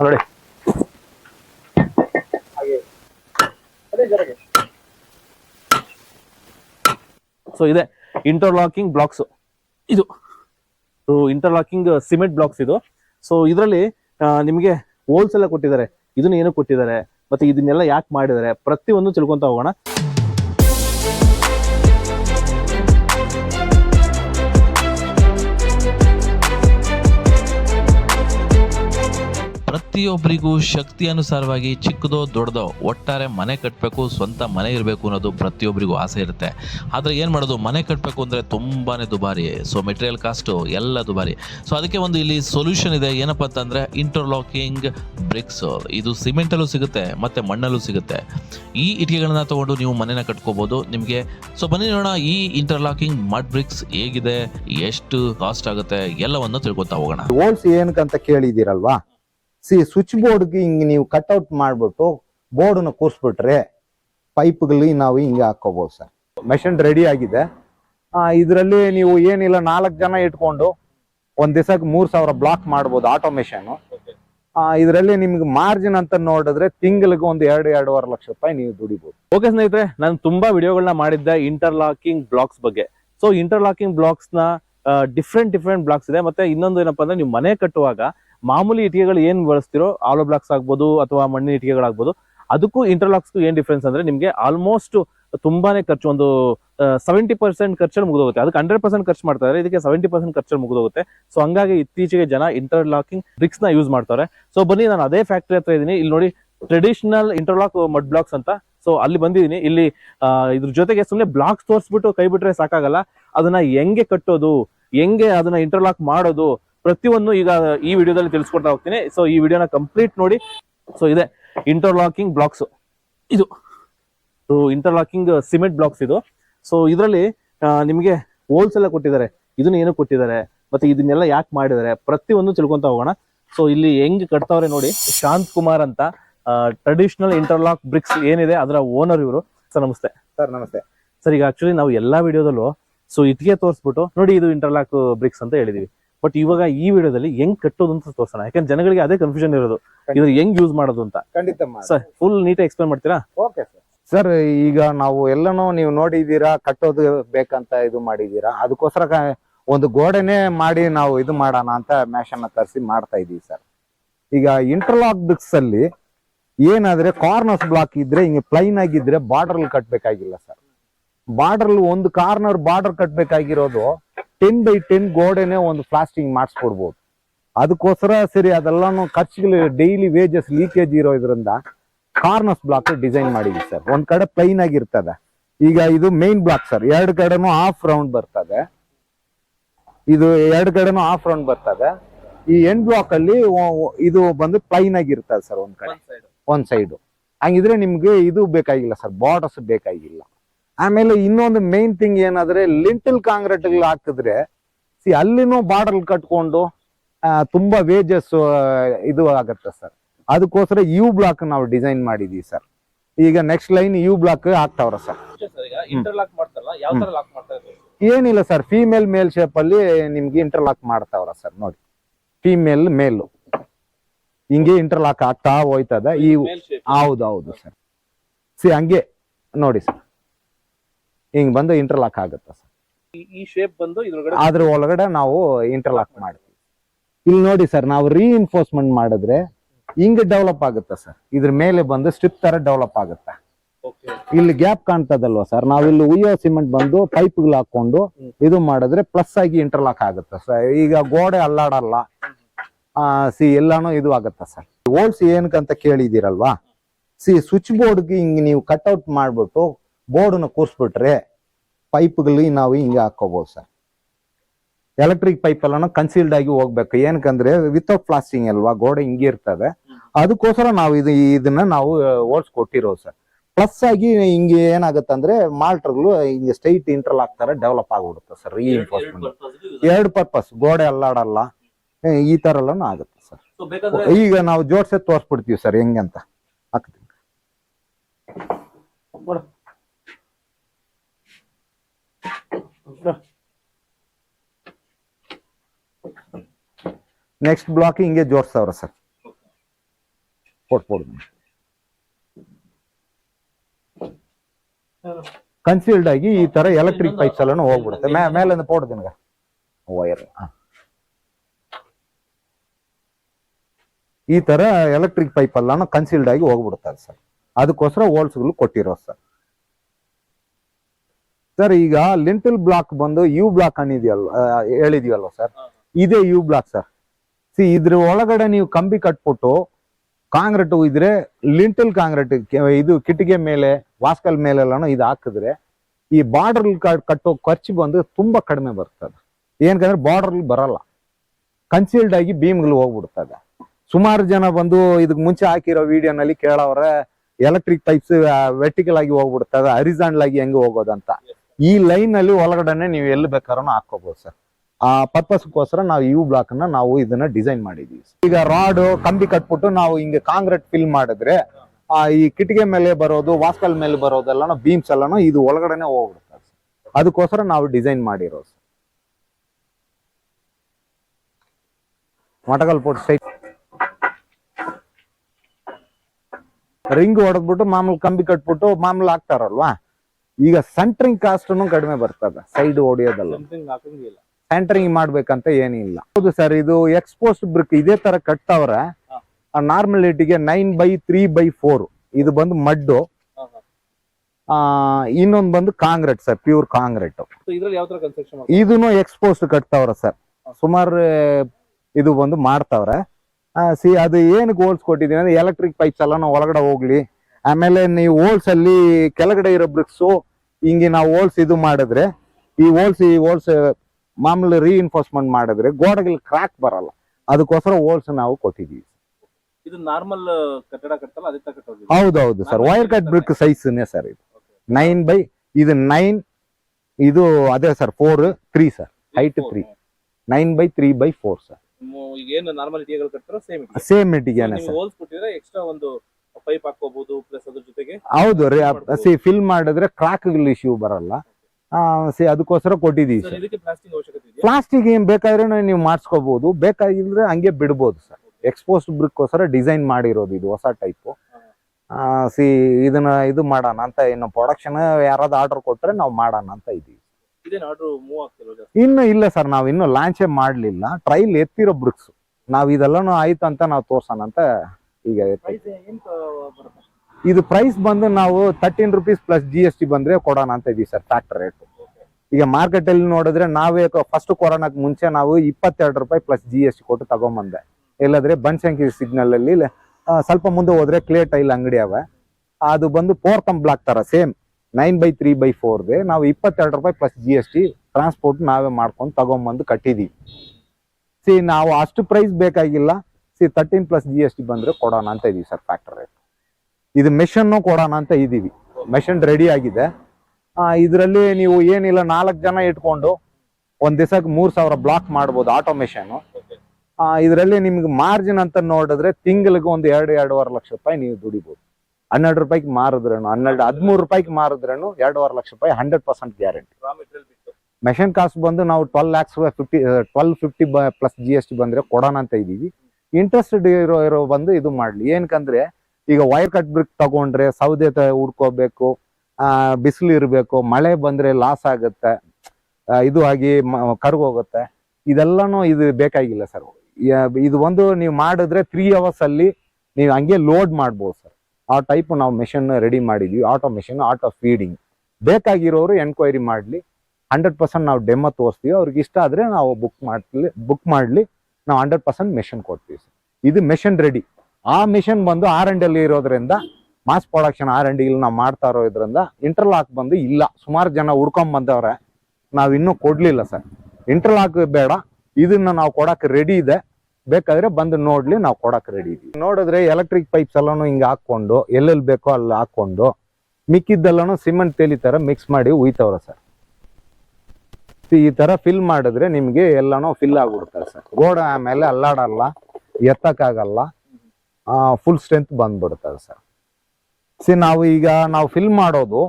ನೋಡಿ ಸೊ ಇದೆ interlocking blocks ಇದು. ಇಂಟರ್ಲಾಕಿಂಗ್ ಸಿಮೆಂಟ್ ಬ್ಲಾಕ್ಸ್ ಇದು. ಸೊ ಇದರಲ್ಲಿ ನಿಮಗೆ ಹೋಲ್ಸ್ ಎಲ್ಲ ಕೊಟ್ಟಿದ್ದಾರೆ. ಇದನ್ನ ಏನು ಕೊಟ್ಟಿದ್ದಾರೆ? ಮತ್ತೆ ಇದನ್ನೆಲ್ಲ ಯಾಕೆ ಮಾಡಿದ್ದಾರೆ? ಪ್ರತಿಯೊಂದು ತಿಳ್ಕೊಂತ ಹೋಗೋಣ. ಪ್ರತಿಯೊಬ್ಬರಿಗೂ ಶಕ್ತಿ ಅನುಸಾರವಾಗಿ ಚಿಕ್ಕದೋ ದೊಡ್ಡದೋ ಒಟ್ಟಾರೆ ಮನೆ ಕಟ್ಟಬೇಕು ಸ್ವಂತ ಮನೆ ಇರಬೇಕು ಅನ್ನೋದು ಪ್ರತಿಯೊಬ್ಬರಿಗೂ ಆಸೆ ಇರುತ್ತೆ. ಆದರೆ ಏನು ಮಾಡೋದು, ಮನೆ ಕಟ್ಟಬೇಕು ಅಂದರೆ ತುಂಬಾ ದುಬಾರಿ. ಸೊ ಮೆಟೀರಿಯಲ್ ಕಾಸ್ಟು ಎಲ್ಲ ದುಬಾರಿ. ಸೊ ಅದಕ್ಕೆ ಒಂದು ಇಲ್ಲಿ ಸೊಲ್ಯೂಷನ್ ಇದೆ. ಏನಪ್ಪ ಅಂತಂದರೆ ಇಂಟರ್ಲಾಕಿಂಗ್ ಬ್ರಿಕ್ಸ್ ಇದು ಸಿಮೆಂಟಲ್ಲೂ ಸಿಗುತ್ತೆ, ಮತ್ತು ಮಣ್ಣಲ್ಲೂ ಸಿಗುತ್ತೆ. ಈ ಇಟಿಗೆಗಳನ್ನ ತಗೊಂಡು ನೀವು ಮನೆನ ಕಟ್ಕೋಬೋದು. ನಿಮಗೆ ಸೊ ಬನ್ನಿ ನೋಡೋಣ ಈ ಇಂಟರ್ಲಾಕಿಂಗ್ ಮಡ್ ಬ್ರಿಕ್ಸ್ ಹೇಗಿದೆ, ಎಷ್ಟು ಕಾಸ್ಟ್ ಆಗುತ್ತೆ, ಎಲ್ಲವನ್ನು ತಿಳ್ಕೊತಾ ಹೋಗೋಣ. ಓಲ್ಸ್ ಏನಕ್ಕಂತ ಕೇಳಿದಿರಲ್ವಾ ಸಿ ಸ್ವಿಚ್ ಬೋರ್ಡ್ಗೆ ಹಿಂಗೆ ನೀವು ಕಟ್ಔಟ್ ಮಾಡ್ಬಿಟ್ಟು ಬೋರ್ಡ್ನ ಕೂರಿಸ್ಬಿಟ್ರೆ ಪೈಪ್ಗಳಿಗೆ ನಾವು ಹಿಂಗೆ ಹಾಕೋಬಹುದು ಸರ್. ಮೆಷಿನ್ ರೆಡಿ ಆಗಿದೆ. ಇದರಲ್ಲಿ ನೀವು ಏನಿಲ್ಲ, ನಾಲ್ಕು ಜನ ಇಟ್ಕೊಂಡು ಒಂದ್ ದಿವಸಕ್ಕೆ ಮೂರ್ ಸಾವಿರ ಬ್ಲಾಕ್ ಮಾಡ್ಬೋದು ಆಟೋಮೇಷನ್ ಇದರಲ್ಲಿ ನಿಮ್ಗೆ ಮಾರ್ಜಿನ್ ಅಂತ ನೋಡಿದ್ರೆ ತಿಂಗಳಿಗೆ ಒಂದು ಎರಡು, ಎರಡೂವರೆ ಲಕ್ಷ ರೂಪಾಯಿ ನೀವು ದುಡಿಬಹುದು ಓಕೆ ಸ್ನೇಹಿತರೆ, ನಾನು ತುಂಬಾ ವಿಡಿಯೋಗಳನ್ನ ಮಾಡಿದ್ದೆ ಇಂಟರ್ಲಾಕಿಂಗ್ ಬ್ಲಾಕ್ಸ್ ಬಗ್ಗೆ. ಸೊ ಇಂಟರ್ಲಾಕಿಂಗ್ ಬ್ಲಾಕ್ಸ್ನ ಡಿಫ್ರೆಂಟ್ ಡಿಫ್ರೆಂಟ್ ಬ್ಲಾಕ್ಸ್ ಇದೆ. ಮತ್ತೆ ಇನ್ನೊಂದು ಏನಪ್ಪಾ ಅಂದ್ರೆ, ನೀವು ಮನೆ ಕಟ್ಟುವಾಗ ಮಾಮೂಲಿ ಇಟ್ಟಿಗೆಗಳು ಏನು ಬಳಸ್ತಿರೋ ಆಲೋ ಬ್ಲಾಕ್ಸ್ ಆಗ್ಬೋದು ಅಥವಾ ಮಣ್ಣಿನ ಇಟ್ಟಿಗೆಗಳಾಗ್ಬೋದು ಅದಕ್ಕೂ ಇಂಟರ್ಲಾಕ್ಸ್ಗೂ ಏನು ಡಿಫ್ರೆನ್ಸ್ ಅಂದ್ರೆ ನಿಮಗೆ ಆಲ್ಮೋಸ್ಟ್ ತುಂಬಾನೇ ಖರ್ಚು, ಒಂದು ಸೆವೆಂಟಿ ಪರ್ಸೆಂಟ್ ಖರ್ಚಲ್ಲಿ ಮುಗಿದೋಗುತ್ತೆ. ಅದಕ್ಕೆ ಹಂಡ್ರೆಡ್ ಪರ್ಸೆಂಟ್ ಖರ್ಚು ಮಾಡ್ತಾರೆ ಇದಕ್ಕೆ ಸೆವೆಂಟಿ ಪರ್ಸೆಂಟ್ ಖರ್ಚಲ್ಲಿ ಮುಗಿದೋಗುತ್ತೆ. ಸೊ ಹಂಗಾಗಿ ಇತ್ತೀಚೆಗೆ ಜನ ಇಂಟರ್ಲಾಕಿಂಗ್ ಬ್ರಿಕ್ಸ್ನ ಯೂಸ್ ಮಾಡ್ತಾರೆ. ಸೊ ಬನ್ನಿ, ನಾನು ಅದೇ ಫ್ಯಾಕ್ಟ್ರಿ ಹತ್ರ ಇದ್ದೀನಿ. ಇಲ್ಲಿ ನೋಡಿ ಟ್ರೆಡಿಷನಲ್ ಇಂಟರ್ಲಾಕ್ ಮಡ್ ಬ್ಲಾಕ್ಸ್ ಅಂತ. ಸೊ ಅಲ್ಲಿ ಬಂದಿದ್ದೀನಿ. ಇಲ್ಲಿ ಇದ್ರ ಜೊತೆಗೆ ಸುಮ್ಮನೆ ಬ್ಲಾಕ್ಸ್ ತೋರಿಸ್ಬಿಟ್ಟು ಕೈ ಬಿಟ್ರೆ ಸಾಕಾಗಲ್ಲ. ಅದನ್ನ ಹೆಂಗೆ ಕಟ್ಟೋದು? ಹೆಂಗೆ ಅದನ್ನ ಇಂಟರ್ಲಾಕ್ ಮಾಡೋದು? ಪ್ರತಿಯೊಂದು ಈಗ ಈ ವಿಡಿಯೋದಲ್ಲಿ ತಿಳಿಸ್ಕೊಡ್ತಾ ಹೋಗ್ತೀನಿ. ಸೊ ಈ ವಿಡಿಯೋನ ಕಂಪ್ಲೀಟ್ ನೋಡಿ. ಸೊ ಇದೆ. ಇಂಟರ್ಲಾಕಿಂಗ್ ಬ್ಲಾಕ್ಸ್ ಇದು. ಇಂಟರ್ಲಾಕಿಂಗ್ ಸಿಮೆಂಟ್ ಬ್ಲಾಕ್ಸ್ ಇದು. ಸೊ ಇದರಲ್ಲಿ ನಿಮಗೆ ಹೋಲ್ಸ್ ಎಲ್ಲ ಕೊಟ್ಟಿದ್ದಾರೆ. ಇದನ್ನ ಏನು ಕೊಟ್ಟಿದ್ದಾರೆ? ಮತ್ತೆ ಇದನ್ನೆಲ್ಲ ಯಾಕೆ ಮಾಡಿದ್ದಾರೆ? ಪ್ರತಿಯೊಂದು ತಿಳ್ಕೊತಾ ಹೋಗೋಣ. ಸೊ ಇಲ್ಲಿ ಹೆಂಗ್ ಕಟ್ತಾವ್ರೆ ನೋಡಿ. ಶಾಂತ್ ಕುಮಾರ್ ಅಂತ ಟ್ರೆಡಿಷನಲ್ ಇಂಟರ್ಲಾಕ್ ಬ್ರಿಕ್ಸ್ ಏನಿದೆ ಅದರ ಓನರ್ ಇವರು. ಸರ್ ನಮಸ್ತೆ. ಸರ್ ನಮಸ್ತೆ. ಸರ್ ಈಗ ಆಕ್ಚುಲಿ ನಾವು ಎಲ್ಲಾ ವಿಡಿಯೋದಲ್ಲೂ ಸೊ ಇಟ್ಗೆ ತೋರಿಸ್ಬಿಟ್ಟು ನೋಡಿ ಇದು ಇಂಟರ್ಲಾಕ್ ಬ್ರಿಕ್ಸ್ ಅಂತ ಹೇಳಿದೀವಿ. ಬಟ್ ಇವಾಗ ಈ ವಿಡಿಯೋದಲ್ಲಿ ಹೆಂಗ್ ಕಟ್ಟೋದು ಅಂತ ತೋರ್ಸೋಣ. ಯಾಕಂದ್ರೆ ಜನಗಳಿಗೆ ಅದೇ ಕನ್ಫ್ಯೂಷನ್ ಇರೋದು. ಇದು ಹೆಂಗ್ ಯೂಸ್ ಮಾಡೋದು ಅಂತ. ಖಂಡಿತ ಸರ್ ಫುಲ್ ನೀಟ್ ಎಕ್ಸ್ಪ್ಲೇನ್ ಮಾಡ್ತೀರಾ? ಓಕೆ ಸರ್ ಸರ್ ಈಗ ನಾವು ಎಲ್ಲನೂ ನೀವು ನೋಡಿದೀರಾ ಕಟ್ಟೋದು ಬೇಕಂತ ಇದು ಮಾಡಿದೀರಾ ಅದಕ್ಕೋಸ್ಕರ ಕ- ಒಂದು ಗೋಡೆನೆ ಮಾಡಿ ನಾವು ಇದು ಮಾಡೋಣ ಅಂತ ಮ್ಯಾಶನ್ನ ತರಿಸಿ ಮಾಡ್ತಾ ಇದೀವಿ ಸರ್ ಈಗ ಇಂಟರ್ಲಾಕ್ ಬ್ರಿಕ್ಸ್ ಅಲ್ಲಿ ಏನಾದ್ರೆ ಕಾರ್ನರ್ಸ್ ಬ್ಲಾಕ್ ಇದ್ರೆ ಹಿಂಗೆ ಪ್ಲೈನ್ ಆಗಿದ್ರೆ ಬಾರ್ಡರ್ ಕಟ್ಟಬೇಕಾಗಿಲ್ಲ ಸರ್ ಬಾರ್ಡರ್ ಒಂದು ಕಾರ್ನರ್ ಬಾರ್ಡರ್ ಕಟ್ಬೇಕಾಗಿರೋದು ಟೆನ್ ಬೈ ಟೆನ್ ಗೋಡೆನೆ ಒಂದು ಪ್ಲಾಸ್ಟಿಂಗ್ ಮಾಡಿಸ್ಕೊಡ್ಬೋದು. ಅದಕ್ಕೋಸ್ಕರ ಸರಿ ಅದೆಲ್ಲಾನು ಖರ್ಚುಗಳು ಡೈಲಿ ವೇಜಸ್ ಲೀಕೇಜ್ ಇರೋದ್ರಿಂದ ಕಾರ್ನರ್ಸ್ ಬ್ಲಾಕ್ ಡಿಸೈನ್ ಮಾಡಿದ್ವಿ ಸರ್. ಒಂದ್ ಕಡೆ ಪ್ಲೈನ್ ಆಗಿರ್ತದೆ ಈಗ ಇದು ಮೇನ್ ಬ್ಲಾಕ್ ಸರ್. ಎರಡು ಕಡೆನೂ ಹಾಫ್ ರೌಂಡ್ ಬರ್ತದೆ. ಇದು ಎರಡು ಕಡೆನೂ ಹಾಫ್ ರೌಂಡ್ ಬರ್ತದೆ. ಈ ಎಂಡ್ ಬ್ಲಾಕ್ ಅಲ್ಲಿ ಇದು ಬಂದು ಪ್ಲೈನ್ ಆಗಿರ್ತದೆ ಸರ್ ಒಂದ್ ಕಡೆ. ಒಂದ್ ಸೈಡ್ ಹಂಗಿದ್ರೆ ನಿಮ್ಗೆ ಇದು ಬೇಕಾಗಿಲ್ಲ ಸರ್. ಬಾರ್ಡರ್ಸ್ ಬೇಕಾಗಿಲ್ಲ. ಆಮೇಲೆ ಇನ್ನೊಂದು ಮೇನ್ ಥಿಂಗ್ ಏನಾದ್ರೆ ಲಿಂಟಲ್ ಕಾಂಕ್ರೀಟ್ ಹಾಕಿದ್ರೆ ಸಿ ಅಲ್ಲಿನೂ ಬಾರ್ಡರ್ ಕಟ್ಕೊಂಡು ತುಂಬಾ ವೇಜಸ್ ಇದು ಆಗತ್ತೆ ಸರ್ ಅದಕ್ಕೋಸ್ಕರ ಯು ಬ್ಲಾಕ್ ನಾವು ಡಿಸೈನ್ ಮಾಡಿದೀವಿ ಸರ್ ಈಗ ನೆಕ್ಸ್ಟ್ ಲೈನ್ ಯು ಬ್ಲಾಕ್ ಹಾಕ್ತಾವ್ರ ಸರ್ ಏನಿಲ್ಲ ಸರ್ ಫೀಮೇಲ್ ಮೇಲ್ ಶೇಪ್ ಅಲ್ಲಿ ನಿಮ್ಗೆ ಇಂಟರ್ಲಾಕ್ ಮಾಡ್ತಾವ್ರ ಸರ್ ನೋಡಿ. ಫೀಮೇಲ್ ಮೇಲ್ ಹಿಂಗೆ ಇಂಟರ್ಲಾಕ್ ಆಗ್ತಾ ಹೋಯ್ತದ ಈ ಹೌದು ಹೌದು ಸರ್ ಸಿ ಹಂಗೆ ನೋಡಿ ಸರ್ ಹಿಂಗ್ ಬಂದು ಇಂಟರ್ಲಾಕ್ ಆಗುತ್ತೆ ಸರ್? ಈ ಶೇಪ್ ಬಂದು ಇದ್ರೊಳಗಡೆ ಅದ್ರ ಒಳಗಡೆ ನಾವು ಇಂಟರ್ಲಾಕ್ ಮಾಡ್ತೀವಿ. ಇಲ್ಲಿ ನೋಡಿ ಸರ್ ನಾವು ರೀಇನ್ಫೋರ್ಸ್ಮೆಂಟ್ ಮಾಡಿದ್ರೆ ಹಿಂಗೆ ಡೆವಲಪ್ ಆಗುತ್ತೆ ಸರ್? ಇದ್ರ ಮೇಲೆ ಬಂದು ಸ್ಟ್ರಿಪ್ ತರ ಡೆವಲಪ್ ಆಗುತ್ತೆ. ಇಲ್ಲಿ ಗ್ಯಾಪ್ ಕಾಣ್ತದಲ್ವಾ ಸರ್? ನಾವು ಇಲ್ಲಿ ಉಯ್ಯೋ ಸಿಮೆಂಟ್ ಬಂದು ಪೈಪ್ಗಳು ಹಾಕೊಂಡು ಇದು ಮಾಡಿದ್ರೆ ಪ್ಲಸ್ ಆಗಿ ಇಂಟರ್ಲಾಕ್ ಆಗುತ್ತೆ ಸರ್? ಈಗ ಗೋಡೆ ಅಲ್ಲಾಡಲ್ಲ. ಸಿ ಎಲ್ಲಾನು ಇದು ಆಗುತ್ತೆ ಸರ್? ಓಲ್ಡ್ಸ್ ಏನಕ್ಕಂತ ಕೇಳಿದಿರಲ್ವಾ ಸಿ ಸ್ವಿಚ್ ಬೋರ್ಡ್ಗೆ ಹಿಂಗ್ ನೀವು ಕಟ್ಔಟ್ ಮಾಡ್ಬಿಟ್ಟು ಬೋರ್ಡ್ನ ಕೂರಿಸ್ಬಿಟ್ರೆ ಪೈಪ್ಗಳಿಗೆ ನಾವು ಹಿಂಗೆ ಹಾಕೋಬಹುದು ಸರ್. ಎಲೆಕ್ಟ್ರಿಕ್ ಪೈಪ್ ಎಲ್ಲ ಕನ್ಸೀಲ್ಡ್ ಆಗಿ ಹೋಗ್ಬೇಕು. ಏನಕ್ಕಂದ್ರೆ ವಿತೌಟ್ ಪ್ಲಾಸ್ಟಿಂಗ್ ಅಲ್ವಾ ಗೋಡೆ ಹಿಂಗೆ ಇರ್ತವೆ ಅದಕ್ಕೋಸ್ಕರ ನಾವು ಇದು ಇದನ್ನ ನಾವು ಓಡ್ಸ್ ಕೊಟ್ಟಿರೋದು ಸರ್. ಪ್ಲಸ್ ಆಗಿ ಹಿಂಗೆ ಏನಾಗುತ್ತೆ ಅಂದ್ರೆ ಮಾಲ್ಟರ್ಗಳು ಹಿಂಗೆ ಸ್ಟ್ರೈಟ್ ಇಂಟ್ರಲ್ ತರ ಡೆವಲಪ್ ಆಗ್ಬಿಡುತ್ತೆ ಸರ್ ರೀಇನ್ಫೋರ್ಸ್ಮೆಂಟ್ ಎರಡು ಪರ್ಪಸ್ ಗೋಡೆ ಅಲ್ಲಾಡಲ್ಲ. ಈ ತರ ಎಲ್ಲಾನು ಆಗುತ್ತೆ ಸರ್. ಈಗ ನಾವು ಜೋಡ್ಸೆ ತೋರಿಸ್ಬಿಡ್ತೀವಿ ಸರ್ ಹೆಂಗಂತ. ಹಾಕ್ತೀವಿ ನೋಡು. ನೋಡು. ನೆಕ್ಸ್ಟ್ ಬ್ಲಾಕ್ ಹಿಂಗೆ ಜೋಡಿಸ್ತಾವ್ರ ಸರ್. ಕೊಟ್ಬೋದು ಕನ್ಸೀಲ್ಡ್ ಆಗಿ ಈ ತರ ಎಲೆಕ್ಟ್ರಿಕ್ ಪೈಪ್ಸ್ ಎಲ್ಲ ಹೋಗ್ಬಿಡುತ್ತೆ. ಮೇಲಿಂದ ಪೋಡ್ದು ನಿಮ್ಗೆ ವೈರ್ ಈ ತರ ಎಲೆಕ್ಟ್ರಿಕ್ ಪೈಪ್ ಎಲ್ಲ ಕನ್ಸೀಲ್ಡ್ ಆಗಿ ಹೋಗ್ಬಿಡುತ್ತೆ ಸರ್. ಅದಕ್ಕೋಸ್ಕರ ಹೋಲ್ಸ್ಗಳು ಕೊಟ್ಟಿರೋ ಸರ್. ಸರ್ ಈಗ ಲಿಂಟಲ್ ಬ್ಲಾಕ್ ಬಂದು ಯು ಬ್ಲಾಕ್ ಅನ್ನಿದೆಯಲ್ಲ ಹೇಳಿದೀವಲ್ವ ಸರ್ ಇದೇ ಯು ಬ್ಲಾಕ್ ಸರ್ ಸಿ ಇದ್ರ ಒಳಗಡೆ ನೀವು ಕಂಬಿ ಕಟ್ಬಿಟ್ಟು ಕಾಂಕ್ರೀಟ್ ಇದ್ರೆ ಲಿಂಟಲ್ ಕಾಂಕ್ರೀಟ್ ಇದು ಕಿಟಿಗೆ ಮೇಲೆ ವಾಸ್ಕಲ್ ಮೇಲೆ ಮೇಲೆಲ್ಲಾನು ಇದು ಹಾಕಿದ್ರೆ ಈ ಬಾರ್ಡರ್ ಕಟ್ಟೋ ಖರ್ಚು ಬಂದು ತುಂಬಾ ಕಡಿಮೆ ಬರ್ತದೆ. ಏನಕಂದ್ರೆ ಬಾರ್ಡರ್ ಬರಲ್ಲ. ಕನ್ಸೀಲ್ಡ್ ಆಗಿ ಬೀಮ್ಗಳು ಹೋಗ್ಬಿಡ್ತದೆ. ಸುಮಾರು ಜನ ಬಂದು ಇದಕ್ ಮುಂಚೆ ಹಾಕಿರೋ ವಿಡಿಯೋನಲ್ಲಿ ಕೇಳವ್ರೆ ಎಲೆಕ್ಟ್ರಿಕ್ ಪೈಪ್ಸ್ ವೆರ್ಟಿಕಲ್ ಆಗಿ ಹೋಗ್ಬಿಡ್ತದೆ ಅರಿಜಾಂಡಲ್ ಆಗಿ ಹೆಂಗೆ ಹೋಗೋದಂತ. ಈ ಲೈನ್ ಅಲ್ಲಿ ಒಳಗಡೆನೆ ನೀವು ಎಲ್ಲಿ ಬೇಕಾದ್ರೂ ಹಾಕೋಬಹುದು ಸರ್. ಆ ಪರ್ಪಸ್ಗೋಸ್ಕರ ನಾವು ಯು ಬ್ಲಾಕ್ನ ನಾವು ಇದನ್ನ ಡಿಸೈನ್ ಮಾಡಿದೀವಿ ಈಗ ರಾಡ್ ಕಂಬಿ ಕಟ್ಬಿಟ್ಟು ನಾವು ಹಿಂಗೆ ಕಾಂಕ್ರೀಟ್ ಫಿಲ್ ಮಾಡಿದ್ರೆ, ಆ ಈ ಕಿಟಿಗೆ ಮೇಲೆ ಬರೋದು, ವಾಸ್ಕಲ್ ಮೇಲೆ ಬರೋದೆಲ್ಲ ಬೀಮ್ಸ್ ಎಲ್ಲಾನು ಇದು ಒಳಗಡೆನೆ ಸರ್. ಅದಕ್ಕೋಸ್ಕರ ನಾವು ಡಿಸೈನ್ ಮಾಡಿರೋದು ಮಟಗಲ್ ಪೋಟ್ ಸೈಟ್ ರಿಂಗ್ ಹೊಡೆದ್ಬಿಟ್ಟು ಮಾಮೂಲಿ ಕಂಬಿ ಕಟ್ಬಿಟ್ಟು ಮಾಮೂಲಿ ಹಾಕ್ತಾರಲ್ವಾ? ಈಗ ಸೆಂಟ್ರಿಂಗ್ ಕಾಸ್ಟ್ ಕಡಿಮೆ ಬರ್ತದೆ ಸೈಡ್ ಹೊಡಿಯೋದಲ್ಲ. ಸೆಂಟ್ರಿಂಗ್ ಮಾಡ್ಬೇಕಂತ ಏನಿಲ್ಲ ಹೌದು ಸರ್ ಇದು ಎಕ್ಸ್ಪೋಸ್ಟ್ ಬ್ರಿಕ್ ಇದೇ ತರ ಕಟ್ತಾವ್ರೆ. ನಾರ್ಮಲಿಟಿಗೆ nine by three by four ಇದು ಬಂದು ಮಡ್ಡು. ಇನ್ನೊಂದು ಬಂದು ಕಾಂಗ್ರೆಟ್ ಸರ್ ಪ್ಯೂರ್ ಕಾಂಗ್ರೆಟ್ ಇದನ್ನು ಎಕ್ಸ್ಪೋಸ್ಟ್ ಕಟ್ತಾವ್ರ ಸರ್ ಸುಮಾರು ಇದು ಬಂದು ಮಾಡ್ತಾವ್ರೆ. ಸಿ ಅದು ಏನು ಹೋಲ್ಸ್ ಕೊಟ್ಟಿದ್ದೀನಿ ಅಂದ್ರೆ ಎಲೆಕ್ಟ್ರಿಕ್ ಪೈಪ್ಸ್ ಎಲ್ಲ ಒಳಗಡೆ ಹೋಗ್ಲಿ. ಆಮೇಲೆ ನೀವು ಹೋಲ್ಸ್ ಅಲ್ಲಿ ಕೆಳಗಡೆ ಇರೋ ಬ್ರಿಕ್ಸು ಹಿಂಗೆ ನಾವು ಹೋಲ್ಸ್ ಇದು ಮಾಡಿದ್ರೆ ಈ ಹೋಲ್ಸ್ ಈ ಹೋಲ್ಸ್ ಮಾಮೂಲಿ ರೀಇನ್ಫೋರ್ಸ್ಮೆಂಟ್ ಮಾಡಿದ್ರೆ ಗೋಡೆಗಳು ಕ್ರಾಕ್ ಬರಲ್ಲ. ಅದಕ್ಕೋಸ್ಕರ ಹೋಲ್ಸ್ ನಾವು ಕೊಟ್ಟಿದ್ದೀವಿ. ಇದು ನಾರ್ಮಲ್ ಕಟ್ಟಡ ಕಟ್ಟಲ್ಲ ಅದೇ ತರ ಕಟ್ಟೋದು ಹೌದೌದು ಸರ್. ವೈರ್ ಕಟ್ ಬ್ರಿಕ್ ಸೈಜ್ನೇ ಸರ್ ಇದು. ನೈನ್ ಬೈ ಇದು ನೈನ್ ಇದು ಅದೇ sir four three sir. Height three nine by three by four sir. ಏನು ನಾರ್ಮಲ್ ಇಟಿಗೆಗಳು ಕಟ್ತಾರೋ ಸೇಮ್ ಸೇಮ್ ಸರ್. ಹೋಲ್ಸ್ ಕೊಟ್ಟಿದ್ರೆ ಎಕ್ಸ್ಟ್ರಾ ಒಂದು ಪೈಪ್ ಹಾಕೋಬಹುದು ಪ್ಲಸ್ ಅದ್ರ ಜೊತೆಗೆ ಹೌದು ರೀ. ಸಿ ಫಿಲ್ ಮಾಡಿದ್ರೆ ಕ್ರಾಕ್ ಇಶ್ಯೂ ಬರಲ್ಲ. ಸಿ ಅದಕ್ಕೋಸ್ಕರ ಕೊಟ್ಟಿದೀವಿ ಸರ್ ಇದಕ್ಕೆ ಪ್ಲಾಸ್ಟಿಕ್ ಅವಶ್ಯಕತೆ ಇದೆಯಾ? ಪ್ಲಾಸ್ಟಿಕ್ ಏನ್ ಬೇಕಾದ್ರೆ ನೀವು ಮಾಡಿಸ್ಕೋಬಹುದು ಬೇಕಾಗಿದ್ರೆ ಹಂಗೆ ಬಿಡ್ಬೋದು ಸರ್ ಎಕ್ಸ್ಪೋಸ್ಡ್ ಬ್ರಿಕ್ಕೋಸ್ಕರ ಡಿಸೈನ್ ಮಾಡಿರೋದು ಇದು ಹೊಸ ಟೈಪ್ ಸಿ ಇದನ್ನ ಇದು ಮಾಡೋಣ ಅಂತ ಇನ್ನು ಪ್ರೊಡಕ್ಷನ್ ಯಾರಾದ್ರು ಆರ್ಡರ್ ಕೊಟ್ರೆ ನಾವು ಮಾಡೋಣ ಅಂತ ಇದೀವಿ ಇನ್ನು ಇಲ್ಲ ಸರ್ ನಾವು ಇನ್ನು ಲಾಂಚೇ ಮಾಡ್ಲಿಲ್ಲ. ಟ್ರೈಲ್ ಎತ್ತಿರೋ ಬ್ರಿಕ್ಸ್ ನಾವು ಇದೆಲ್ಲನೂ ಆಯ್ತು ಅಂತ ನಾವು ತೋರ್ಸೋಣ ಅಂತ ಈಗ ಇದು ಪ್ರೈಸ್ ಬಂದು ನಾವು thirteen rupees plus G S T ಬಂದ್ರೆ ಕೊಡೋಣ ಅಂತ ಇದೀವಿ ಸರ್ ಫ್ಯಾಕ್ಟ್ ರೇಟ್ ಈಗ ಮಾರ್ಕೆಟ್ ಅಲ್ಲಿ ನೋಡಿದ್ರೆ ನಾವೇ ಫಸ್ಟ್ ಕೊರೋನಾಕ್ ಮುಂಚೆ ನಾವು ಇಪ್ಪತ್ತೆರಡು ರೂಪಾಯಿ ಪ್ಲಸ್ ಜಿ ಎಸ್ ಟಿ ಕೊಟ್ಟು ತಗೊಂಬಂದೆ. ಇಲ್ಲದ್ರೆ ಬನ್ಶಂಕಿ ಸಿಗ್ನಲ್ ಅಲ್ಲಿ ಸ್ವಲ್ಪ ಮುಂದೆ ಹೋದ್ರೆ ಕ್ಲೇ ಟೈಲ್ ಅಂಗಡಿ ಅವ. ಅದು ಬಂದು ಫೋರ್ ತಮ್ ಬ್ಲಾಕ್ ತರ same nine by three by ಫೋರ್ಗೆ ನಾವು ಇಪ್ಪತ್ತೆರಡು ರೂಪಾಯಿ plus G S T transport ನಾವೇ ಮಾಡ್ಕೊಂಡು ತಗೊಂಬಂದು ಕಟ್ಟಿದೀವಿ. ಸಿ ನಾವು ಅಷ್ಟು ಪ್ರೈಸ್ ಬೇಕಾಗಿಲ್ಲ. See thirteen plus G S T ಬಂದ್ರೆ ಕೊಡೋಣ ಅಂತ ಇದೀವಿ ಸರ್ ಫ್ಯಾಕ್ಟ್ರಿ ರೇಟ್ ಇದು ಮೆಷನ್ನು ಕೊಡೋಣ ಅಂತ ಇದೀವಿ. ಮೆಷನ್ ರೆಡಿ ಆಗಿದೆ. ಇದರಲ್ಲಿ ನೀವು ಏನಿಲ್ಲ ನಾಲ್ಕು ಜನ ಇಟ್ಕೊಂಡು ಒಂದು ದಿವಸಕ್ಕೆ ಮೂರು ಸಾವಿರ ಬ್ಲಾಕ್ ಮಾಡ್ಬೋದು ಆಟೋಮೇಷನ್ ಇದರಲ್ಲಿ ನಿಮ್ಗೆ ಮಾರ್ಜಿನ್ ಅಂತ ನೋಡಿದ್ರೆ ತಿಂಗಳಿಗೆ ಒಂದು ಎರಡು ಎರಡೂವರೆ ಲಕ್ಷ ರೂಪಾಯಿ ನೀವು ದುಡಿಬೋದು. ಹನ್ನೆರಡು ರೂಪಾಯಿಗೆ ಮಾರಿದ್ರೇನು ಹನ್ನೆರಡು ಹದಿಮೂರು ರೂಪಾಯಿಗೆ ಮಾರಿದ್ರೇನು ಎರಡೂವರೆ ಲಕ್ಷ ರೂಪಾಯಿ hundred percent guarantee machine cost ಬಂದು ನಾವು twelve lakhs fifty twelve fifty plus G S T ಬಂದ್ರೆ ಕೊಡೋಣ ಅಂತ ಇದೀವಿ. ಇಂಟ್ರೆಸ್ಟೆಡ್ ಇರೋ ಇರೋ ಬಂದು ಇದು ಮಾಡ್ಲಿ. ಏನಕಂದ್ರೆ, ಈಗ ವೈರ್ ಕಟ್ ಬ್ರಿಕ್ ತಗೊಂಡ್ರೆ ಸೌದೆ ಹುಡ್ಕೋಬೇಕು ಆ, ಬಿಸಿಲು ಇರಬೇಕು, ಮಳೆ ಬಂದ್ರೆ ಲಾಸ್ ಆಗುತ್ತೆ ಇದು ಆಗಿ ಕರ್ಗೋಗುತ್ತೆ ಇದೆಲ್ಲಾನು ಇದು ಬೇಕಾಗಿಲ್ಲ ಸರ್. ಇದು ಒಂದು ನೀವು ಮಾಡಿದ್ರೆ ತ್ರೀ ಅವರ್ಸ್ ಅಲ್ಲಿ ನೀವು ಹಂಗೆ ಲೋಡ್ ಮಾಡ್ಬೋದು ಸರ್. ಆ ಟೈಪ್ ನಾವು ಮೆಷಿನ್ ರೆಡಿ ಮಾಡಿದ್ವಿ. ಆಟೋ ಮೆಷಿನ್ ಆಟೋ ಫೀಡಿಂಗ್ ಬೇಕಾಗಿರೋರು ಎನ್ಕ್ವೈರಿ ಮಾಡ್ಲಿ. ಹಂಡ್ರೆಡ್ ಪರ್ಸೆಂಟ್ ನಾವು ಡೆಮ್ಮ ತೋರಿಸ್ತೀವಿ. ಅವ್ರಿಗೆ ಇಷ್ಟ ಆದ್ರೆ ನಾವು ಬುಕ್ ಮಾಡ್ಲಿ ಬುಕ್ ಮಾಡ್ಲಿ. ನಾವು ಹಂಡ್ರೆಡ್ ಪರ್ಸೆಂಟ್ ಮೆಷಿನ್ ಕೊಡ್ತೀವಿ ಸರ್. ಇದು ಮೆಷಿನ್ ರೆಡಿ ಆ ಮಿಷನ್ ಬಂದು ಆರ್ ಅಂಡ್ ಅಲ್ಲಿ ಇರೋದ್ರಿಂದ ಮಾಸ್ ಪ್ರೊಡಕ್ಷನ್ ಆರ್ ಅಂಡ್ ಇಲ್ಲಿ ನಾವು ಮಾಡ್ತಾ ಇರೋದ್ರಿಂದ ಇಂಟರ್ಲಾಕ್ ಬಂದು ಇಲ್ಲ. ಸುಮಾರು ಜನ ಹುಡ್ಕೊಂಡ್ ಬಂದವ್ರೆ. ನಾವು ಇನ್ನೂ ಕೊಡ್ಲಿಲ್ಲ ಸರ್. ಇಂಟರ್ಲಾಕ್ ಬೇಡ. ಇದನ್ನ ನಾವು ಕೊಡಕ್ಕೆ ರೆಡಿ ಇದೆ. ಬೇಕಾದ್ರೆ ಬಂದು ನೋಡ್ಲಿ ನಾವು ಕೊಡಕ್ಕೆ ರೆಡಿ ಇದೀವಿ. ನೋಡಿದ್ರೆ ಎಲೆಕ್ಟ್ರಿಕ್ ಪೈಪ್ಸ್ ಎಲ್ಲಾನು ಹಿಂಗೆ ಹಾಕೊಂಡು ಎಲ್ಲೆಲ್ಲಿ ಬೇಕೋ ಅಲ್ಲಿ ಹಾಕೊಂಡು ಮಿಕ್ಕಿದ್ದೆಲ್ಲಾನು ಸಿಮೆಂಟ್ ತೇಲಿ ತರ ಮಿಕ್ಸ್ ಮಾಡಿ ಉಯ್ತವ್ರೆ ಸರ್. ಈ ತರ ಫಿಲ್ ಮಾಡಿದ್ರೆ ನಿಮ್ಗೆ ಎಲ್ಲಾನು ಫಿಲ್ ಆಗ್ಬಿಡ್ತಾರೆ ಸರ್ ಗೋಡ ಆಮೇಲೆ ಅಲ್ಲಾಡಲ್ಲ, ಎತ್ತಕ್ಕಾಗಲ್ಲ ಫುಲ್ ಸ್ಟ್ರೆಂತ್ ಬಂದ್ಬಿಡ್ತದೆ ಸರ್ ಸಿ ನಾವು ಈಗ ನಾವು ಫಿಲ್ ಮಾಡೋದು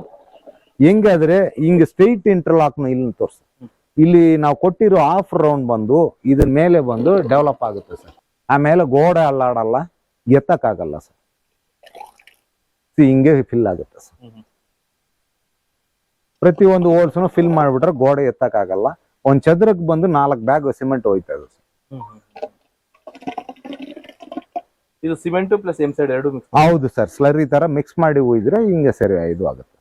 ಹೆಂಗಾದ್ರೆ ಹಿಂಗೆ ಸ್ಟ್ರೈಟ್ ಇಂಟರ್ಲಾಕ್ನ ಇಲ್ಲಿ ತೋರ್ಸ. ಇಲ್ಲಿ ನಾವು ಕೊಟ್ಟಿರೋ ಆಫ್ ರೌಂಡ್ ಬಂದು ಇದ್ರ ಮೇಲೆ ಬಂದು ಡೆವಲಪ್ ಆಗುತ್ತೆ ಸರ್ ಆಮೇಲೆ ಗೋಡೆ ಅಲ್ಲಾಡಲ್ಲ, ಎತ್ತಕ್ಕಾಗಲ್ಲ ಸರ್ ಸಿ ಹಿಂಗೆ ಫಿಲ್ ಆಗುತ್ತೆ ಸರ್ ಪ್ರತಿಯೊಂದು ಹೋಲ್ಸ್ನು ಫಿಲ್ ಮಾಡ್ಬಿಟ್ರೆ ಗೋಡೆ ಎತ್ತಕ್ಕಾಗಲ್ಲ. ಒಂದ್ ಚದ್ರಕ್ ಬಂದು ನಾಲ್ಕು ಬ್ಯಾಗ್ ಸಿಮೆಂಟ್ ಹೋಯ್ತಾ ಇದೆ ಸರ್ ಇದು ಸಿಮೆಂಟ್ ಪ್ಲಸ್ ಎಂ ಸೈಡ್ ಎರಡು ಮಿಕ್ಸ್ ಹೌದು ಸರ್ ಸ್ಲರಿ ತರ ಮಿಕ್ಸ್ ಮಾಡಿ ಹೋಯ್ದ್ರೆ ಹಿಂಗೆ ಸರಿ ಇದು ಆಗುತ್ತೆ.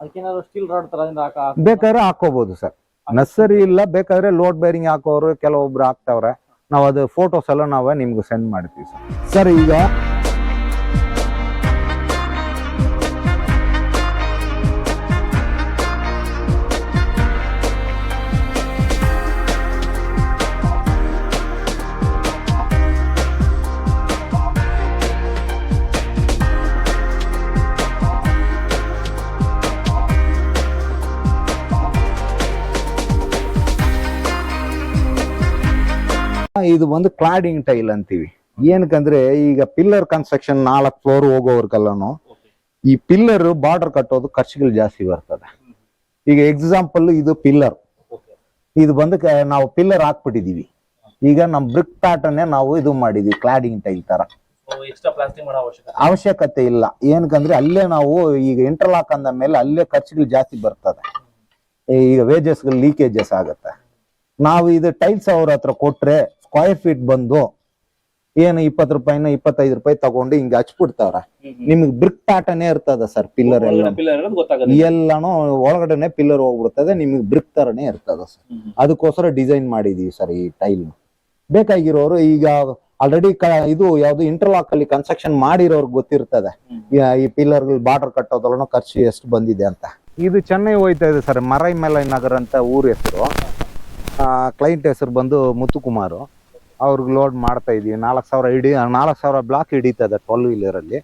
ಅದಕ್ಕೇನಾದ್ರು ಸ್ಟೀಲ್ ರಾಡ್ ತರ ಹಾಕ ಬೇಕಾದ್ರೆ ಹಾಕೋಬಹುದು ಸರ್. ನರ್ಸರಿ ಇಲ್ಲ ಬೇಕಾದ್ರೆ ಲೋಡ್ ಬೇರಿಂಗ್ ಹಾಕೋರು ಕೆಲವೊಬ್ರು ಹಾಕ್ತಾವ್ರೆ. ನಾವು ಅದು ಫೋಟೋಸ್ ಎಲ್ಲ ನಾವೇ ನಿಮ್ಗೆ ಸೆಂಡ್ ಮಾಡ್ತೀವಿ ಸರ್. ಸರ್ ಈಗ ಇದು ಬಂದು ಕ್ಲಾಡಿಂಗ್ ಟೈಲ್ ಅಂತೀವಿ. ಏನಕ್ಕಂದ್ರೆ ಈಗ ಪಿಲ್ಲರ್ ಕನ್ಸ್ಟ್ರಕ್ಷನ್ ನಾಲ್ಕು ಫ್ಲೋರ್ ಹೋಗೋವರ್ಗೆಲ್ಲನು ಈ ಪಿಲ್ಲರ್ ಬಾರ್ಡರ್ ಕಟ್ಟೋದು ಖರ್ಚುಗಳು ಜಾಸ್ತಿ ಬರ್ತದೆ. ಈಗ ಎಕ್ಸಾಂಪಲ್ ಇದು ಪಿಲ್ಲರ್ ಇದು ಬಂದು ನಾವು ಪಿಲ್ಲರ್ ಹಾಕ್ಬಿಟ್ಟಿದೀವಿ. ಈಗ ನಮ್ ಬ್ರಿಕ್ ಪ್ಯಾಟರ್ನ್ ನಾವು ಇದು ಮಾಡಿದೀವಿ ಕ್ಲಾಡಿಂಗ್ ಟೈಲ್ ತರ. ಅವಶ್ಯಕತೆ ಇಲ್ಲ. ಏನಕಂದ್ರೆ ಅಲ್ಲೇ ನಾವು ಈಗ ಇಂಟರ್ಲಾಕ್ ಅಂದ ಮೇಲೆ ಅಲ್ಲೇ ಖರ್ಚುಗಳು ಜಾಸ್ತಿ ಬರ್ತದೆ. ಈಗ ವೇಜಸ್ ಲೀಕೇಜಸ್ ಆಗುತ್ತೆ. ನಾವು ಇದು ಟೈಲ್ಸ್ ಅವ್ರ ಹತ್ರ ಕೊಟ್ರೆ ಸ್ಕ್ವೈರ್ ಫೀಟ್ ಬಂದು ಏನು ಇಪ್ಪತ್ತು ರೂಪಾಯಿನ ಇಪ್ಪತ್ತೈದು ರೂಪಾಯಿ ತಗೊಂಡು ಹಿಂಗೆ ಹಚ್ಬಿಡ್ತಾವ್ರ. ನಿಮ್ಗೆ ಬ್ರಿಕ್ ಪ್ಯಾಟರ್ನೇ ಇರ್ತದ ಸರ್ ಪಿಲ್ಲರ್ ಎಲ್ಲ ಎಲ್ಲಾನು. ಒಳಗಡೆನೆ ಪಿಲ್ಲರ್ ಹೋಗ್ಬಿಡ್ತದೆ ನಿಮ್ಗೆ ಬ್ರಿಕ್ ತರನೇ ಇರ್ತದ ಸರ್ ಅದಕ್ಕೋಸ್ಕರ ಡಿಸೈನ್ ಮಾಡಿದೀವಿ ಸರ್ ಈ ಟೈಲ್ ಬೇಕಾಗಿರೋರು ಈಗ ಆಲ್ರೆಡಿ ಇದು ಯಾವ್ದು ಇಂಟರ್ಲಾಕ್ ಅಲ್ಲಿ ಕನ್ಸ್ಟ್ರಕ್ಷನ್ ಮಾಡಿರೋರ್ಗೆ ಗೊತ್ತಿರ್ತದೆ. ಈ- ಪಿಲ್ಲರ್ ಬಾರ್ಡರ್ ಕಟ್ಟೋದ್ರಲ್ಲೂ ಖರ್ಚು ಎಷ್ಟು ಬಂದಿದೆ ಅಂತ. ಇದು ಚೆನ್ನೈ ಹೋಯ್ತಾ ಇದೆ ಸರ್ ಮರೈಮಲೈ ನಗರ್ ಅಂತ ಊರ್ ಹೆಸರು. ಕ್ಲೈಂಟ್ ಹೆಸರು ಬಂದು ಮುತ್ತುಕುಮಾರು. ಅವ್ರಿಗೆ ಲೋಡ್ ಮಾಡ್ತಾ ಇದೀವಿ. ನಾಲ್ಕು ಸಾವಿರ ಹಿಡಿ ನಾಲ್ಕು ಸಾವಿರ ಬ್ಲಾಕ್ ಹಿಡಿತದೆ ಟ್ವೆಲ್ ವೀಲರಲ್ಲಿ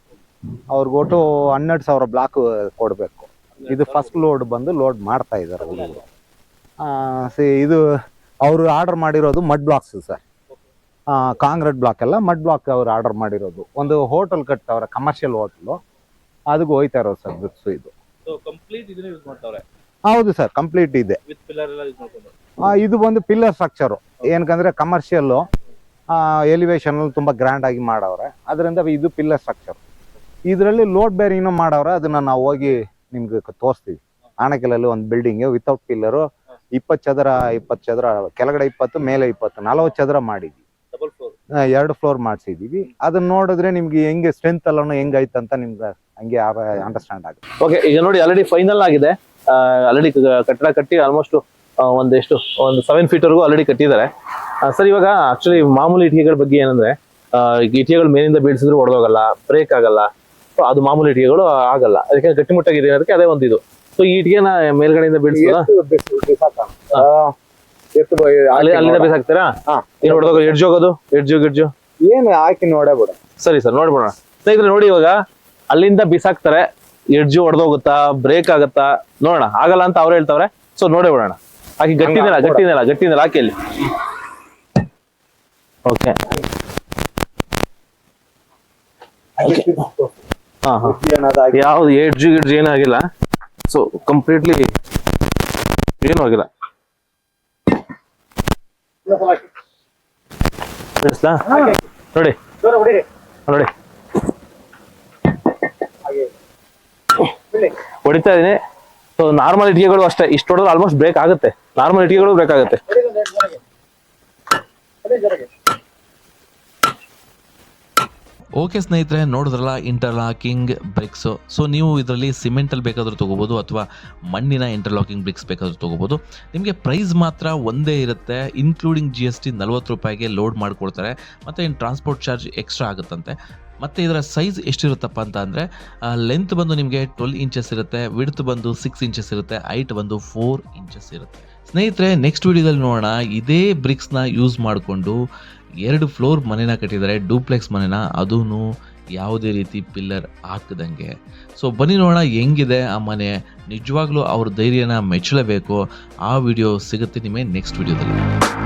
ಅವ್ರಿಗೆ ಒಟ್ಟು ಹನ್ನೆರಡು ಸಾವಿರ ಬ್ಲಾಕ್ ಕೊಡಬೇಕು. ಇದು ಫಸ್ಟ್ ಲೋಡ್ ಬಂದು ಲೋಡ್ ಮಾಡ್ತಾ ಇದ್ದಾರೆ ಹುಡುಗರು ಸಿ ಇದು ಅವರು ಆರ್ಡರ್ ಮಾಡಿರೋದು mud blocks sir. Concrete block ಎಲ್ಲ ಮಡ್ ಬ್ಲಾಕ್ ಅವ್ರು ಆರ್ಡರ್ ಮಾಡಿರೋದು. ಒಂದು ಹೋಟೆಲ್ ಕಟ್ತವ್ರೆ ಕಮರ್ಷಿಯಲ್ ಹೋಟ್ಲು ಅದಕ್ಕೆ ಹೋಯ್ತಾ ಇರೋದು ಸರ್ ಬ್ರಿಕ್ಸ್ ಇದು. ಹೌದು ಸರ್ ಕಂಪ್ಲೀಟ್ ಇದೆ. ಇದು ಬಂದು ಪಿಲ್ಲರ್ ಸ್ಟ್ರಕ್ಚರು ಏನಕಂದ್ರೆ ಕಮರ್ಷಿಯಲ್ಲು ಎಲಿವೇಶನ್ ತುಂಬಾ ಗ್ರ್ಯಾಂಡ್ ಆಗಿ ಮಾಡವ್ರೆ. ಅದರಿಂದ ಇದು ಪಿಲ್ಲರ್ ಸ್ಟ್ರಕ್ಚರ್ ಇದರಲ್ಲಿ ಲೋಡ್ ಬೇರಿಂಗ್ನು ಮಾಡವ್ರೆ ಅದನ್ನ ನಾವು ಹೋಗಿ ನಿಮ್ಗೆ ತೋರಿಸ್ತೀವಿ. ಆಣೆಕಲಲ್ಲಿ ಒಂದು ಬಿಲ್ಡಿಂಗ್ ವಿತೌಟ್ ಪಿಲ್ಲರು ಇಪ್ಪತ್ತು ಚದರ ಇಪ್ಪತ್ತು ಚದರ ಕೆಳಗಡೆ ಇಪ್ಪತ್ತು ಮೇಲೆ ಇಪ್ಪತ್ತು ನಲವತ್ತು ಚದರ ಮಾಡಿದ್ವಿ. ಡಬಲ್ ಫ್ಲೋರ್ ಆ, ಎರಡು ಫ್ಲೋರ್ ಮಾಡಿಸಿದೀವಿ ಅದನ್ನ ನೋಡಿದ್ರೆ ನಿಮ್ಗೆ ಹೆಂಗೆ ಸ್ಟ್ರೆಂತ್ ಹೆಂಗ್ ಹೆಂಗೈತೆ ಅಂತ ನಿಮ್ಗೆ ಹಂಗೆ ಅಂಡರ್ಸ್ಟ್ಯಾಂಡ್ ಆಗುತ್ತೆ. ಓಕೆ ಈಗ ನೋಡಿ ಆಲ್ರೆಡಿ ಫೈನಲ್ ಆಗಿದೆ. ಆಲ್ರೆಡಿ ಕಟ್ಟಡ ಕಟ್ಟಿ ಆಲ್ಮೋಸ್ಟ್ ಒಂದೆಷ್ಟು ಒಂದು ಸೆವೆನ್ ಫೀಟ್ ವರೆಗೂ ಆಲ್ರೆಡಿ ಕಟ್ಟಿದ್ದಾರೆ. ಸರ್ ಇವಾಗ ಆಕ್ಚುಲಿ ಮಾಮೂಲಿ ಇಟ್ಟಿಗೆಗಳ ಬಗ್ಗೆ ಏನಂದ್ರೆ ಇಟ್ಟಿಗೆಗಳು ಮೇಲಿಂದ ಬೀಳ್ಸಿದ್ರು ಒಡೆದೋಗಲ್ಲ ಬ್ರೇಕ್ ಆಗಲ್ಲ. ಸೊ ಅದು ಮಾಮೂಲಿ ಇಟ್ಟಿಗೆಗಳು ಆಗಲ್ಲ. ಅದಕ್ಕೆ ಗಟ್ಟಿಮುಟ್ಟಾಗಿದೆ ಅನ್ನೋದಕ್ಕೆ ಅದೇ ಒಂದು ಇದು ಸೊ ಈ ಇಟ್ಟಿಗೆನ ಮೇಲ್ಗಡೆಯಿಂದ ಬೀಳ್ಸೋದ ಅಲ್ಲಿ ಅಲ್ಲಿಂದ ಬೀಸಾಕ್ತೀರಾ. ಏನು ಹೊಡೆದೋಗ ಎಡ್ಜ್ ಹೋಗೋದು ಎಡ್ಜು ಗಿಡ್ಜು? ಏನು ಹಾಕಿ ನೋಡೇ ಬಿಡ ಸರಿ ಸರ್ ನೋಡ್ಬೋಣ ಸ್ನೇಹಿತರೆ ನೋಡಿ ಇವಾಗ ಅಲ್ಲಿಂದ ಬಿಸಾಕ್ತಾರೆ ಎಡ್ಜು ಹೊಡೆದೋಗುತ್ತಾ ಬ್ರೇಕ್ ಆಗುತ್ತಾ ನೋಡೋಣ. ಆಗಲ್ಲ ಅಂತ ಅವ್ರು ಹೇಳ್ತಾವ್ರೆ. ಸೊ ನೋಡೇ ಬಿಡೋಣ. ಹಾಕಿ ಗಟ್ಟಿನೆಲ್ಲ ಗಟ್ಟಿನೆಲ್ಲ ನೆಲ ಹಾಕಿ ಅಲ್ಲಿ. ಓಕೆ ಹಾ ಹಾ. ಯಾವ್ದು ಎಡ್ಜು ಗಿಡ್ಜು ಏನೂ ಆಗಿಲ್ಲ. ಸೊ ಕಂಪ್ಲೀಟ್ಲಿ ಏನೂ ಆಗಿಲ್ಲ? ನೋಡಿ. ನೋಡಿ. ಹೊಡಿತಾ ಇದೀನಿ. ಸೊ ನಾರ್ಮಲ್ ಇಟಿಗೆಗಳು ಅಷ್ಟೇ. ಇಷ್ಟು ಹೊಡೆದ್ರೆ ಆಲ್ಮೋಸ್ಟ್ ಬ್ರೇಕ್ ಆಗುತ್ತೆ. ನಾರ್ಮಲ್ ಇಟಿಗೆಗಳು ಬ್ರೇಕ್ ಆಗುತ್ತೆ. ಓಕೆ ಸ್ನೇಹಿತರೆ, ನೋಡಿದ್ರಲ್ಲ ಇಂಟರ್ಲಾಕಿಂಗ್ ಬ್ರಿಕ್ಸು ಸೊ ನೀವು ಇದರಲ್ಲಿ ಸಿಮೆಂಟಲ್ಲಿ ಬೇಕಾದರೂ ತೊಗೋಬೋದು, ಅಥವಾ ಮಣ್ಣಿನ ಇಂಟರ್ಲಾಕಿಂಗ್ ಬ್ರಿಕ್ಸ್ ಬೇಕಾದರೂ ತೊಗೋಬೋದು. ನಿಮಗೆ ಪ್ರೈಸ್ ಮಾತ್ರ ಒಂದೇ ಇರುತ್ತೆ. ಇನ್ಕ್ಲೂಡಿಂಗ್ ಜಿ ಎಸ್ ಟಿ ನಲ್ವತ್ತು ರೂಪಾಯಿಗೆ ಲೋಡ್ ಮಾಡಿಕೊಡ್ತಾರೆ. ಮತ್ತು ಇನ್ನು ಟ್ರಾನ್ಸ್ಪೋರ್ಟ್ ಚಾರ್ಜ್ ಎಕ್ಸ್ಟ್ರಾ ಆಗುತ್ತಂತೆ. ಮತ್ತು ಇದರ ಸೈಜ್ ಎಷ್ಟಿರುತ್ತಪ್ಪ ಅಂತ ಅಂದರೆ ಲೆಂತ್ ಬಂದು ನಿಮಗೆ ಟ್ವೆಲ್ ಇಂಚಸ್ ಇರುತ್ತೆ. ವಿಡ್ತ್ ಬಂದು ಸಿಕ್ಸ್ ಇಂಚಸ್ ಇರುತ್ತೆ. ಹೈಟ್ ಬಂದು ಫೋರ್ ಇಂಚಸ್ ಇರುತ್ತೆ. ಸ್ನೇಹಿತರೆ ನೆಕ್ಸ್ಟ್ ವಿಡಿಯೋದಲ್ಲಿ ನೋಡೋಣ. ಇದೇ ಬ್ರಿಕ್ಸ್ನ ಯೂಸ್ ಮಾಡಿಕೊಂಡು ಎರಡು ಫ್ಲೋರ್ ಮನೆನ ಕಟ್ಟಿದ್ದಾರೆ, ಡೂಪ್ಲೆಕ್ಸ್ ಮನೆನ ಅದೂ ಯಾವುದೇ ರೀತಿ ಪಿಲ್ಲರ್ ಹಾಕದಂಗೆ. ಸೊ ಬನ್ನಿ ನೋಡೋಣ ಹೆಂಗಿದೆ ಆ ಮನೆ. ನಿಜವಾಗ್ಲೂ ಅವ್ರ ಧೈರ್ಯನ ಮೆಚ್ಚಲೇಬೇಕು. ಆ ವಿಡಿಯೋ ಸಿಗುತ್ತೆ ನಿಮಗೆ ನೆಕ್ಸ್ಟ್ ವಿಡಿಯೋದಲ್ಲಿ.